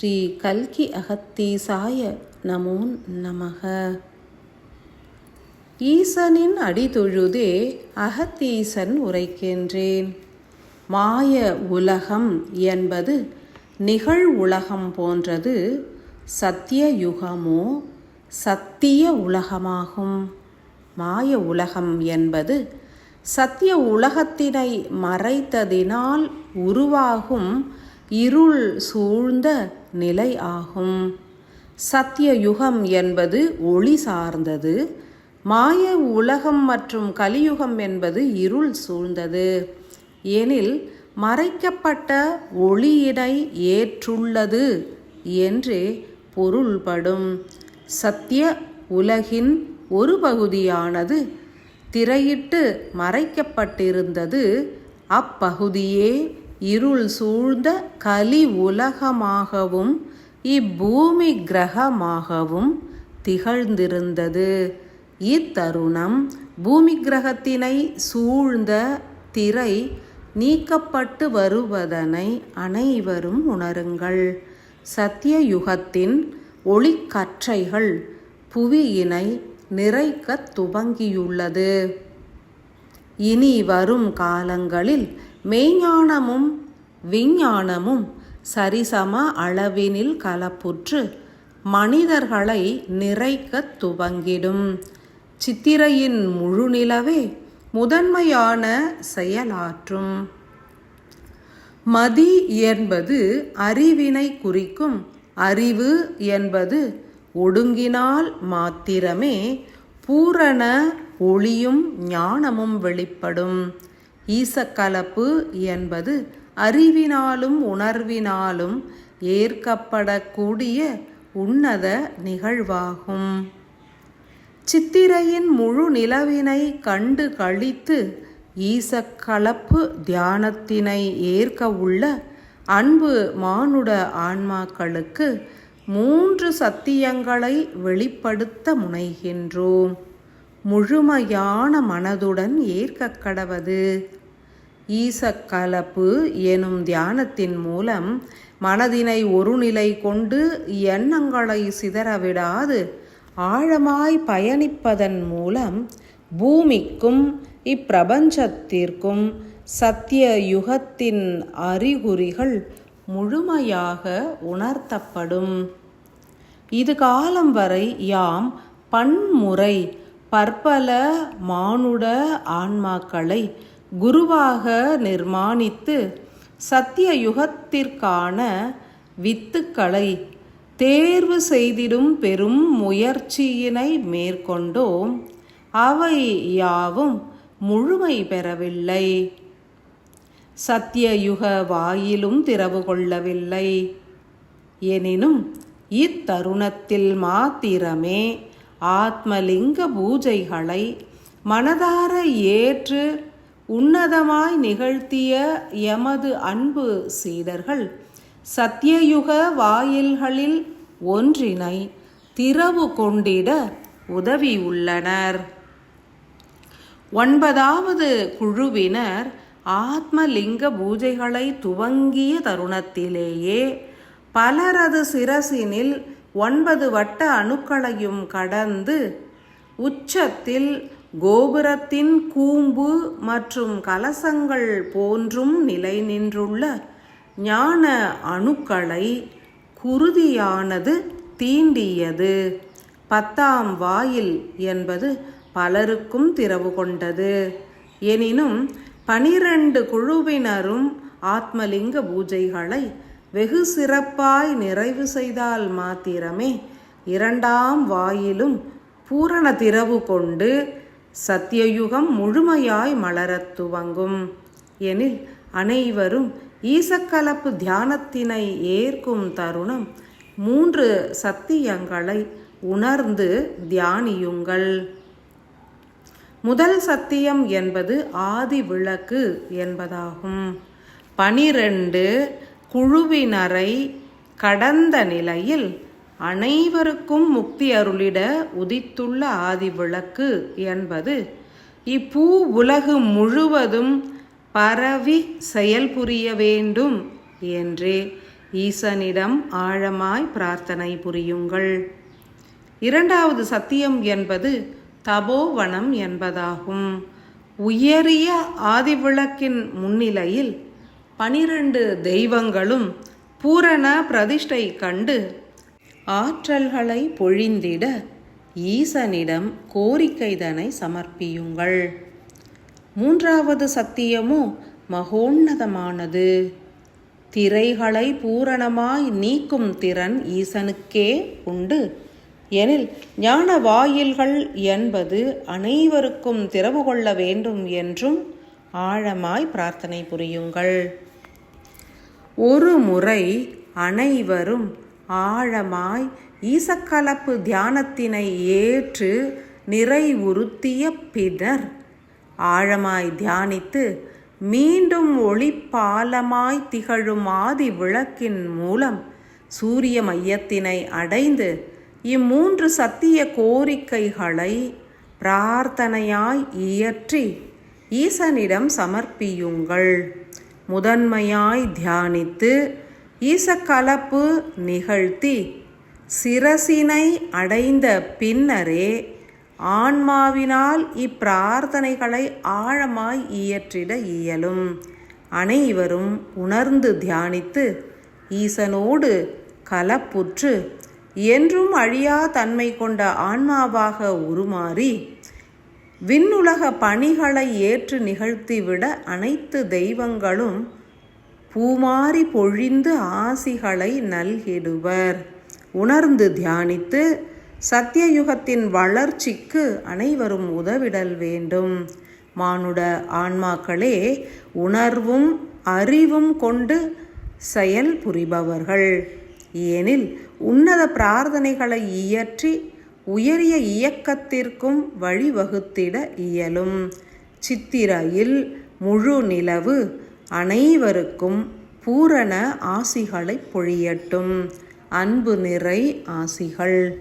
ஸ்ரீ கல்கி அகத்தீசாய நமோ நமக. ஈசனின் அடிதொழுதே அகத்தீசன் உரைக்கின்றேன். மாய உலகம் என்பது நிகழ் உலகம் போன்றது. சத்திய யுகமோ சத்திய உலகமாகும். மாய உலகம் என்பது சத்திய உலகத்தினை மறைத்ததினால் உருவாகும் இருள் சூழ்ந்த நிலை ஆகும். சத்திய யுகம் என்பது ஒளி சார்ந்தது. மாய உலகம் மற்றும் கலியுகம் என்பது இருள் சூழ்ந்தது. எனில் மறைக்கப்பட்ட ஒளியினை ஏற்றுள்ளது என்றே பொருள்படும். சத்திய உலகின் ஒரு பகுதியானது திரையிட்டு மறைக்கப்பட்டிருந்தது. அப்பகுதியே இருள் சூழ்ந்த கலி உலகமாகவும் இப்பூமி கிரகமாகவும் திகழ்ந்திருந்தது. இத்தருணம் பூமி கிரகத்தினை சூழ்ந்த திரை நீக்கப்பட்டு வருவதனை அனைவரும் உணருங்கள். சத்தியயுகத்தின் ஒளிக்கற்றைகள் புவியினை நிறைக்கத் துவங்கியுள்ளது. இனி வரும் காலங்களில் மெய்ஞானமும் விஞ்ஞானமும் சரிசம அளவினில் கலப்புற்று மனிதர்களை நிறைக்கத் துவங்கிடும். சித்திரையின் முழுநிலவே முதன்மையான செயலாற்றும். மதி என்பது அறிவினை குறிக்கும் அறிவு என்பது ஒடுங்கினால் மாத்திரமே பூரண ஒளியும் ஞானமும் வெளிப்படும். ஈசக்கலப்பு என்பது அறிவினாலும் உணர்வினாலும் ஏற்கப்படக்கூடிய உன்னத நிகழ்வாகும். சித்திரையின் முழு நிலவினை கண்டு கழித்து ஈசக்கலப்பு தியானத்தினை ஏற்க உள்ள அன்பு மானுட ஆன்மாக்களுக்கு மூன்று சத்தியங்களை வெளிப்படுத்த முனைகின்றோம். முழுமையான மனதுடன் ஏற்க கடவது ஈசக்கலப்பு எனும் தியானத்தின் மூலம் மனதினை ஒரு நிலை கொண்டு எண்ணங்களை சிதறவிடாது ஆழமாய் பயணிப்பதன் மூலம் பூமிக்கும் இப்பிரபஞ்சத்திற்கும் சத்திய யுகத்தின் அறிகுறிகள் முழுமையாக உணர்த்தப்படும். இது காலம் வரை யாம் பன்முறை பற்பல மானுட ஆன்மாக்களை குருவாக நிர்மாணித்து சத்திய யுகத்திற்கான வித்துக்களை தேர்வு செய்திடும் பெரும் முயற்சியினை மேற்கொண்டோம். அவை யாவும் முழுமை பெறவில்லை. சத்தியயுக வாயிலும் திறவு கொள்ளவில்லை. எனினும் இத்தருணத்தில் மாத்திரமே ஆத்மலிங்க பூஜைகளை மனதார ஏற்று உன்னதமாய் நிகழ்த்திய எமது அன்பு சீடர்கள் சத்தியயுக வாயில்களில் ஒன்றினை திறவு கொண்டிட உதவியுள்ளனர் ஒன்பதாவது குழுவினர் ஆத்மலிங்க பூஜைகளை துவங்கிய தருணத்திலேயே பலரது சிரசினில் ஒன்பது வட்ட அணுக்களையும் கடந்து உச்சத்தில் கோபுரத்தின் கூம்பு மற்றும் கலசங்கள் போன்றும் நிலை நின்றுள்ள ஞான அணுக்களை குருதியானது தீண்டியது. பத்தாம் வாயில் என்பது பலருக்கும் திறவு கொண்டது. எனினும் பனிரெண்டு குழுவினரும் ஆத்மலிங்க பூஜைகளை வெகு சிறப்பாய் நிறைவு செய்தால் மாத்திரமே இரண்டாம் வாயிலும் பூரண திறவு கொண்டு சத்தியயுகம் முழுமையாய் மலரத் துவங்கும். எனில் அனைவரும் ஈசக்கலப்பு தியானத்தினை ஏற்கும் தருணம் மூன்று சத்தியங்களை உணர்ந்து தியானியுங்கள். முதல் சத்தியம் என்பது ஆதி விளக்கு என்பதாகும். பனிரெண்டு குழுவினரை கடந்த நிலையில் அனைவருக்கும் முக்தி அருளிட உதித்துள்ள ஆதி விளக்கு என்பது இப்பூ உலகு முழுவதும் பரவி செயல்புரிய வேண்டும் என்றே ஈசனிடம் ஆழமாய் பிரார்த்தனை புரியுங்கள். இரண்டாவது சத்தியம் என்பது தபோவனம் என்பதாகும். உயரிய ஆதிவிளக்கின் முன்னிலையில் பனிரெண்டு தெய்வங்களும் பூரண பிரதிஷ்டை கண்டு ஆற்றல்களை பொழிந்திட ஈசனிடம் கோரிக்கைதனை சமர்ப்பியுங்கள். மூன்றாவது சத்தியமோ மகோன்னதமானது. திரைகளை பூரணமாய் நீக்கும் திறன் ஈசனுக்கே உண்டு. எனில் ஞான வாயில்கள் என்பது அனைவருக்கும் திறவு கொள்ள வேண்டும் என்றும் ஆழமாய் பிரார்த்தனை புரியுங்கள். ஒரு முறை அனைவரும் ஆழமாய் ஈசக்கலப்பு தியானத்தினை ஏற்று நிறைவுறுத்திய பின்னர் ஆழமாய் தியானித்து மீண்டும் ஒளிப்பாலமாய் திகழும் ஆதி விளக்கின் மூலம் சூரிய மையத்தினை அடைந்து இம்மூன்று சத்திய கோரிக்கைகளை பிரார்த்தனையாய் இயற்றி ஈசனிடம் சமர்ப்பியுங்கள். முதன்மையாய் தியானித்து ஈசக்கலப்பு நிகழ்த்தி சிரசினை அடைந்த பின்னரே ஆன்மாவினால் இப்பிரார்த்தனைகளை ஆழமாய் இயற்றிட இயலும். அனைவரும் உணர்ந்து தியானித்து ஈசனோடு கலப்புற்று என்றும் அழியா தன்மை கொண்ட ஆன்மாவாக உருமாறி விண்ணுலக பணிகளை ஏற்று நிகழ்த்திவிட அனைத்து தெய்வங்களும் பூமாரி பொழிந்து ஆசிகளை நல்கிடுவர். உணர்ந்து தியானித்து சத்தியயுகத்தின் வளர்ச்சிக்கு அனைவரும் உதவிடல் வேண்டும். மானுட ஆன்மாக்களே உணர்வும் அறிவும் கொண்டு செயல் புரிபவர்கள். ஏனில் உன்னத பிரார்த்தனைகளை இயற்றி உயரிய இயக்கத்திற்கும் வழிவகுத்திட இயலும். சித்திரையில் முழு நிலவு அனைவருக்கும் பூரண ஆசிகளை பொழியட்டும். அன்பு நிறை ஆசிகள்.